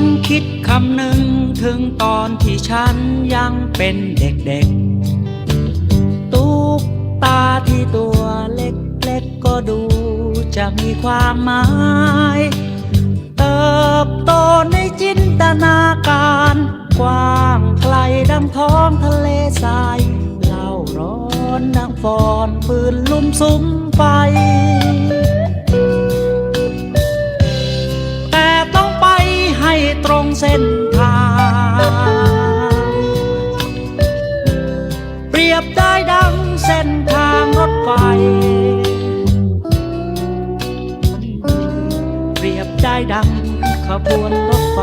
นคิดคำหนึ่งถึงตอนที่ฉันยังเป็นเด็กๆ ตุ๊กตาที่ตัวเล็กๆก็ดูจะมีความหมาย เติบโตในจินตนาการ กว้างไกลดังท้องทะเลทรายเล่าร้อนดังฟอนปืนลุ่มซุ้มไฟ รงเส้นทาง เปรียบได้ดังเส้นทางรถไฟ เปรียบได้ดังขบวนรถไฟ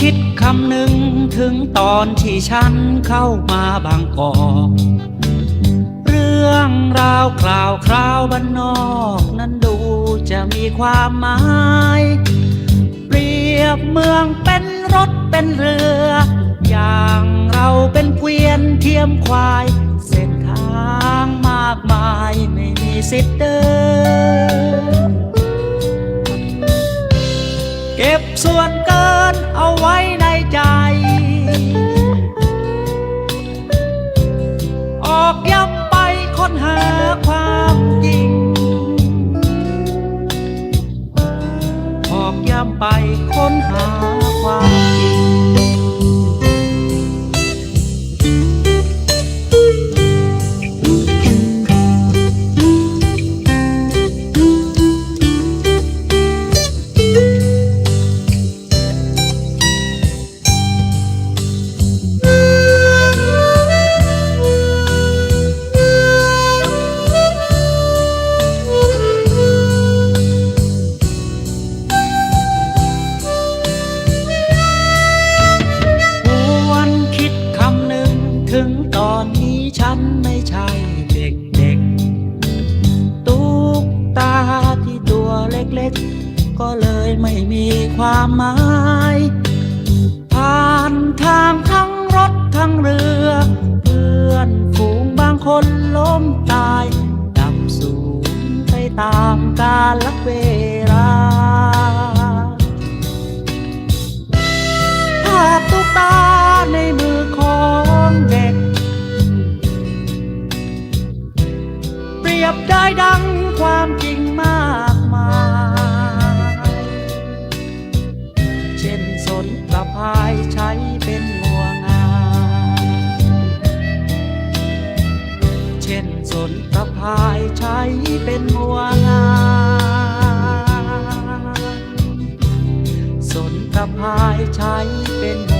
คิดคำหนึ่งถึงตอนที่ฉันเข้ามาบางกอกเรื่องราวคราวคราวบ้านนอกนั้นดูจะมีความหมาย เปรียบเมืองเป็นรถเป็นเรือ อย่างเราเป็นเกวียนเทียมควาย เส้นทางมากมายไม่มีสิทธิ์เดิน อันไม่ใช่เด็กๆ ตุ๊กตาที่ตัวเล็กๆ ก็เลยไม่มีความหมาย ผ่านทางทั้งรถทั้งเรือ เพื่อนฝูงบางคนล้มตายดำสูงไปตามกาลเวล ยบได้ดังความจริงมากมาย เช่นสนประพายใช้เป็นหัวงาน เช่นสนประพายใช้เป็นหัวงานสนประพายใช้เป็นหัว